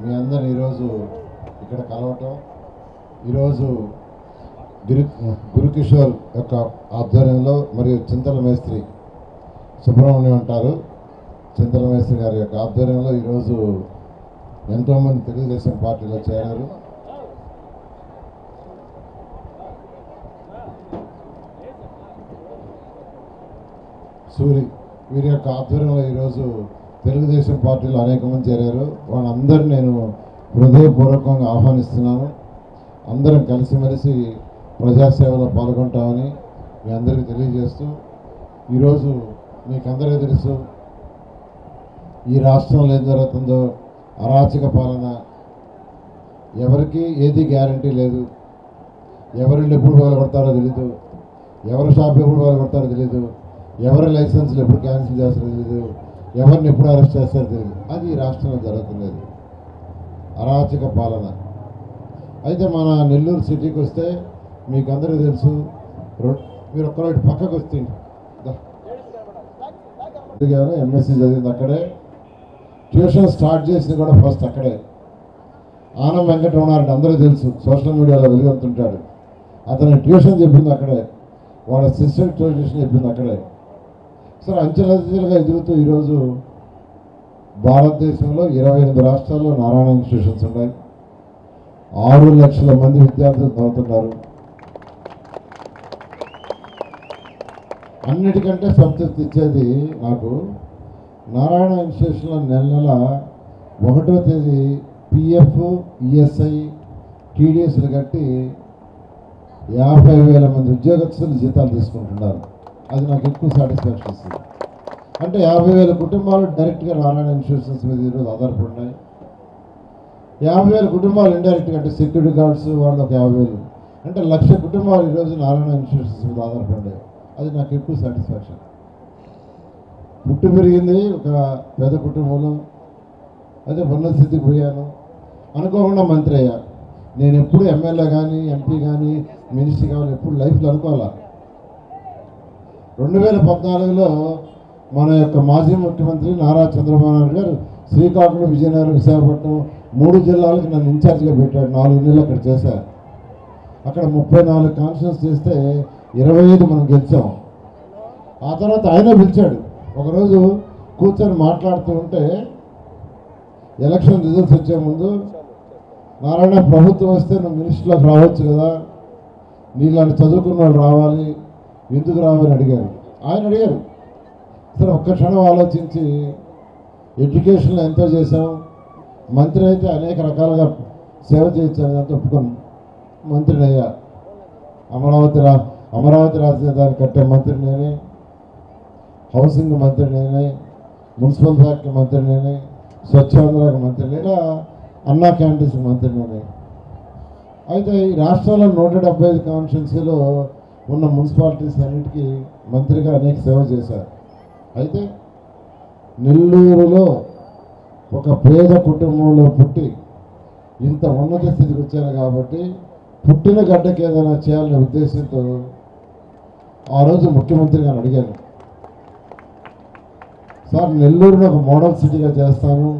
మీ అందరిని ఈరోజు ఇక్కడ కలవటం ఈరోజు గురు గురుకిషోర్ యొక్క ఆధ్వర్యంలో మరియు చింతల మేస్త్రి సుబ్రహ్మణ్యం అంటారు. చింతల మేస్త్రి గారి యొక్క ఆధ్వర్యంలో ఈరోజు ఎంతోమంది తెలుగుదేశం పార్టీలో చేరారు. సూరి వీరి యొక్క ఆధ్వర్యంలో ఈరోజు తెలుగుదేశం పార్టీలో అనేక మంది చేరారు. వాళ్ళందరూ నేను హృదయపూర్వకంగా ఆహ్వానిస్తున్నాను. అందరం కలిసిమెలిసి ప్రజాసేవలో పాల్గొంటామని మీ అందరికీ తెలియజేస్తూ ఈరోజు మీకందరికీ తెలుసు ఈ రాష్ట్రంలో ఏం జరుగుతుందో అరాచక పాలన. ఎవరికి ఏది గ్యారంటీ లేదు. ఎవరిళ్ళు ఎప్పుడు కొడతారో తెలీదు. ఎవరి షాప్ ఎప్పుడు కొడతారో తెలీదు. ఎవరి లైసెన్స్లు ఎప్పుడు క్యాన్సిల్ చేస్తారో తెలియదు ఎవరిని ఎప్పుడు అరెస్ట్ చేస్తారో తెలియదు అది ఈ రాష్ట్రంలో జరుగుతున్నది. అరాచక పాలన. అయితే మన నెల్లూరు సిటీకి వస్తే మీకు అందరికీ తెలుసు మీరు ఒక్కరోజు పక్కకు వస్తే ఎంఎస్సీ చదివింది అక్కడే. ట్యూషన్ స్టార్ట్ చేసింది కూడా ఫస్ట్ అక్కడే. ఆనం వెంకటరమణారెడ్డి అందరూ తెలుసు సోషల్ మీడియాలో వెలుగుతుంటాడు. అతను ట్యూషన్ చెప్పింది అక్కడే. వాళ్ళ సిస్టర్ ట్యూషన్ చెప్పింది అక్కడే. సరే అంచెలంచెలుగా ఎదుగుతూ ఈరోజు భారతదేశంలో ఇరవై ఎనిమిది రాష్ట్రాల్లో నారాయణ ఇన్స్టిట్యూషన్స్ ఉన్నాయి. ఆరు లక్షల మంది విద్యార్థులు చదువుతున్నారు. అన్నిటికంటే సంతృప్తి ఇచ్చేది నాకు నారాయణ ఇన్స్టిట్యూషన్లో నెల నెల ఒకటో తేదీ పిఎఫ్ ఈఎస్ఐ టీడీఎస్లు కట్టి యాభై వేల మంది ఉద్యోగస్తులు జీతాలు తీసుకుంటున్నారు. అది నాకు ఎక్కువ సాటిస్ఫాక్షన్ ఇస్తుంది. అంటే యాభై వేల కుటుంబాలు డైరెక్ట్గా నారాయణ ఇన్సూరెన్స్ మీద ఈరోజు ఆధారపడినాయి యాభై వేల కుటుంబాలు ఇండైరెక్ట్గా అంటే సెక్యూరిటీ గార్డ్స్ వాళ్ళు ఒక యాభై వేలు. అంటే లక్ష కుటుంబాలు ఈరోజు నారాయణ ఇన్సూరెన్స్ మీద ఆధారపడినాయి అది నాకు ఎక్కువ సాటిస్ఫాక్షన్ పుట్టి పెరిగింది ఒక పేద కుటుంబంలో. అదే ఉన్నత స్థితికి పోయాను. అనుకోకుండా మంత్రి అయ్యా. నేను ఎప్పుడు ఎమ్మెల్యే కానీ ఎంపీ కానీ మినిస్టర్ కానీ ఎప్పుడు లైఫ్లో అనుకోవాలా? రెండు వేల పద్నాలుగులో మన యొక్క మాజీ ముఖ్యమంత్రి నారా చంద్రబాబు నాయుడు గారు శ్రీకాకుళం విజయనగరం విశాఖపట్నం మూడు జిల్లాలకు నన్ను ఇన్ఛార్జ్గా పెట్టాడు నాలుగు నెలలు అక్కడ చేశారు. అక్కడ ముప్పై నాలుగు కాన్ఫరెన్స్ చేస్తే ఇరవై ఐదు మనం గెలిచాం. ఆ తర్వాత ఆయన పిలిచాడు. ఒకరోజు కూర్చొని మాట్లాడుతూ ఉంటే ఎలక్షన్ రిజల్ట్స్ వచ్చే ముందు నారాయణ ప్రభుత్వం వస్తే నువ్వు మినిస్టర్లోకి రావచ్చు కదా. నీలాంటి చదువుకున్న వాళ్ళు రావాలి. ఎందుకు రామని అడిగారు? ఆయన అడిగారు సరే ఒక్క క్షణం ఆలోచించి ఎడ్యుకేషన్లో ఎంతో చేశాం మంత్రి అయితే అనేక రకాలుగా సేవ చేయించాను అని ఒప్పుకున్నాను మంత్రిని అయ్యా అమరావతి రా అమరావతి రాజధాని కట్టే మంత్రి నేనే. హౌసింగ్ మంత్రి నేనే. మున్సిపల్ శాఖ మంత్రి నేనే. స్వచ్ఛాంధ్రాకి మంత్రి నేనే. అన్నా క్యాంటీన్స్ మంత్రి నేనే. అయితే ఈ రాష్ట్రంలో నూట డెబ్బై ఐదు కాన్స్టిట్యున్సీలో ఉన్న మున్సిపాలిటీస్ అన్నిటికీ మంత్రిగా అనేక సేవ చేశారు. అయితే నెల్లూరులో ఒక పేద కుటుంబంలో పుట్టి ఇంత ఉన్నత స్థితికి వచ్చారు కాబట్టి పుట్టిన గడ్డకి ఏదైనా చేయాలనే ఉద్దేశంతో ఆ రోజు ముఖ్యమంత్రి గారు అడిగాను సార్ నెల్లూరుని ఒక మోడల్ సిటీగా చేస్తాను.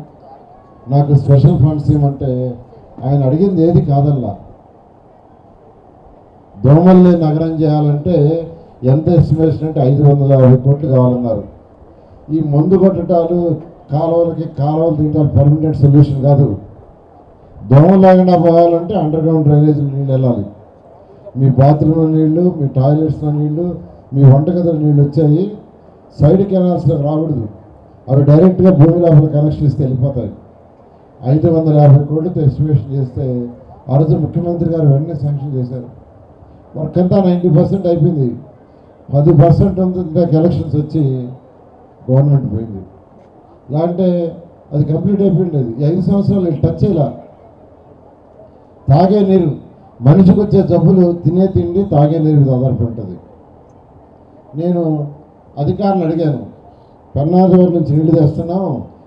నాకు స్పెషల్ ఫండ్స్ ఇవ్వమంటే ఆయన అడిగింది ఏది కాదల్లా. దోమల్ని నగరం చేయాలంటే ఎంత ఎస్టిమేషన్ అంటే ఐదు వందల యాభై కోట్లు కావాలన్నారు. ఈ మందు కొట్టడాలు కాలువలకి కాలువలు తీయటాలు పర్మనెంట్ సొల్యూషన్ కాదు. దోమలు లేకుండా పోవాలంటే అండర్ గ్రౌండ్ డ్రైనేజ్ నీళ్ళు వెళ్ళాలి. మీ బాత్రూంలో నీళ్ళు మీ టాయిలెట్స్లో నీళ్ళు మీ వంటగదిలో నీళ్ళు వచ్చాయి సైడ్ కెనాల్స్లో రాకూడదు. అవి డైరెక్ట్గా భూమి లోపల కనెక్షన్ ఇస్తే వెళ్ళిపోతాయి. ఐదు వందల యాభై కోట్లతో ఎస్టిమేషన్ చేస్తే ఆ రోజు ముఖ్యమంత్రి గారు వెంటనే శాంక్షన్ చేశారు. వర్క్ అంతా నైంటీ పర్సెంట్ అయిపోయింది. పది పర్సెంట్ ఇంకా ఎలక్షన్స్ వచ్చి గవర్నమెంట్ పోయింది. ఇలా అంటే అది కంప్లీట్ అయిపోయింది అది. ఐదు సంవత్సరాలు టచ్ చేయాల. తాగే నీరు. మనిషికి వచ్చే జబ్బులు తినే తిండి తాగే నీరు మీద ఆధారపడి ఉంటుంది. నేను అధికారులు అడిగాను పెన్నాజవరం నుంచి నీళ్ళు తెస్తున్నాం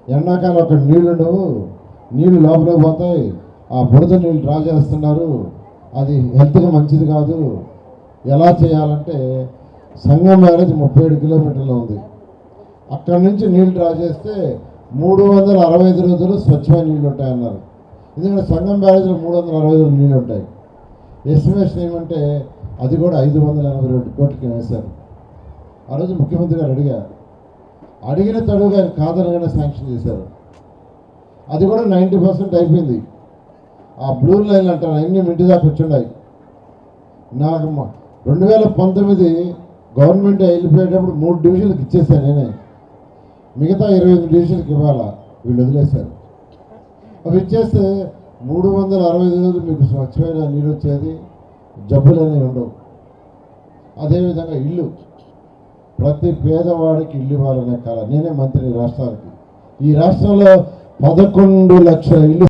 ఎండాకాలం అక్కడ నీళ్ళు ఉండవు నీళ్ళు లోపలికి పోతాయి ఆ బురద నీళ్ళు డ్రా చేస్తున్నారు అది హెల్త్కి మంచిది కాదు. ఎలా చేయాలంటే సంగం బ్యారేజ్ ముప్పై ఏడు కిలోమీటర్లో ఉంది. అక్కడి నుంచి నీళ్ళు డ్రా చేస్తే మూడు వందల అరవై ఐదు రోజులు స్వచ్ఛమైన నీళ్ళు ఉంటాయన్నారు. ఎందుకంటే సంగం బ్యారేజ్లో మూడు వందల అరవై ఐదు నీళ్ళు ఉంటాయి. ఎస్టిమేషన్ ఏమంటే అది కూడా ఐదు వందల ఎనభై రెండు కోట్లకి వేశారు. ఆ రోజు ముఖ్యమంత్రి గారు అడిగారు. అడిగిన తడుగా ఆయన కాదనగానే శాంక్షన్ చేశారు. అది కూడా నైంటీ పర్సెంట్ అయిపోయింది. ఆ బ్లూ లైన్ అంటారు అన్ని మింటి దాకా వచ్చున్నాయి. నాకు రెండు వేల పంతొమ్మిది గవర్నమెంట్ వెళ్ళిపోయేటప్పుడు మూడు డివిజన్లకు ఇచ్చేసాను నేనే. మిగతా ఇరవై ఎనిమిది డివిజన్లకు ఇవ్వాలా? వీళ్ళు వదిలేశారు. అవి ఇచ్చేస్తే మూడు వందల అరవై ఐదు రోజులు మీకు స్వచ్ఛమైన నీరు వచ్చేది జబ్బులు అనేవి ఉండవు. అదేవిధంగా ఇల్లు. ప్రతి పేదవాడికి ఇల్లు ఇవ్వాలనే కళ నేనే మంత్రి రాష్ట్రానికి. ఈ రాష్ట్రంలో పదకొండు లక్షల ఇల్లు